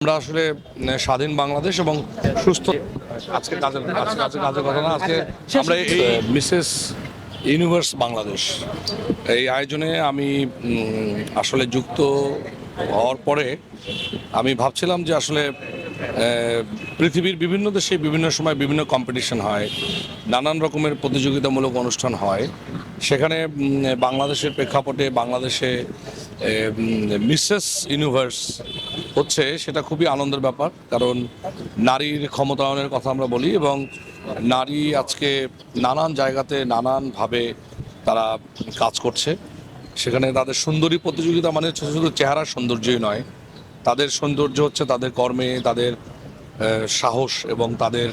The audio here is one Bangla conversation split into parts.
আমরা আসলে স্বাধীন বাংলাদেশ এবং সুস্থ আজকে কাজের আজকে কাজের কথা না আজকে আমরা এই মিসেস ইউনিভার্স বাংলাদেশ এই আয়োজনে আমি আসলে যুক্ত হওয়ার পরে আমি ভাবছিলাম যে আসলে পৃথিবীর বিভিন্ন দেশে বিভিন্ন সময় বিভিন্ন কম্পিটিশন হয়, নানান রকমের প্রতিযোগিতামূলক অনুষ্ঠান হয়। সেখানে বাংলাদেশের প্রেক্ষাপটে বাংলাদেশে মিসেস ইউনিভার্স হচ্ছে, সেটা খুবই আনন্দের ব্যাপার। কারণ নারীর ক্ষমতায়নের কথা আমরা বলি এবং নারী আজকে নানান জায়গাতে নানানভাবে তারা কাজ করছে। সেখানে তাদের সুন্দরী প্রতিযোগিতা মানে হচ্ছে শুধু চেহারা সৌন্দর্যই নয় তাদের সৌন্দর্য হচ্ছে তাদের কর্মে, তাদের সাহস এবং তাদের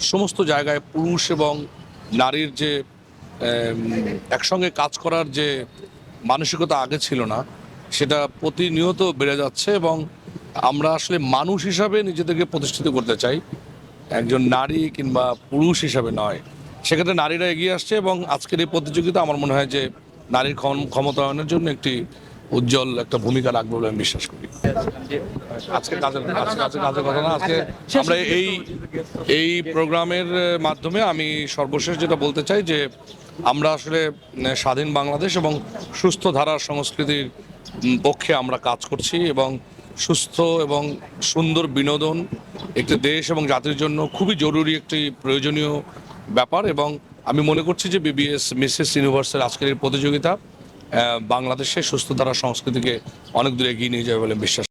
সমস্ত জায়গায় পুরুষ এবং নারীর যে একসঙ্গে কাজ করার যে মানসিকতা আগে ছিল না, সেটা প্রতিনিয়ত বেড়ে যাচ্ছে এবং আমরা আসলে মানুষ হিসাবে নিজেদেরকে প্রতিষ্ঠিত করতে চাই। একজন নারী কিংবা পুরুষ হিসাবে নয়। সেক্ষেত্রে নারীরা এগিয়ে আসছে এবং আজকের এই প্রতিযোগিতা আমার মনে হয় যে নারীর ক্ষম- ক্ষমতায়নের জন্য একটি উজ্জ্বল একটা ভূমিকা রাখবে বলে আমি বিশ্বাস করি। আজকে কাজের আজকে কাজের কথা না আজকে আমরা এই এই প্রোগ্রামের মাধ্যমে আমি সর্বশেষ যেটা বলতে চাই যে আমরা আসলে স্বাধীন বাংলাদেশ এবং সুস্থ ধারার সংস্কৃতির পক্ষে আমরা কাজ করছি এবং সুস্থ এবং সুন্দর বিনোদন একটি দেশ এবং জাতির জন্য খুবই জরুরি একটি প্রয়োজনীয় ব্যাপার এবং আমি মনে করছি যে বিবিএস মিসেস ইউনিভার্সের আজকের এই প্রতিযোগিতা আহ, বাংলাদেশের সুস্থ ধারার সংস্কৃতিকে অনেক দূরে এগিয়ে নিয়ে যাবে বলে বিশ্বাস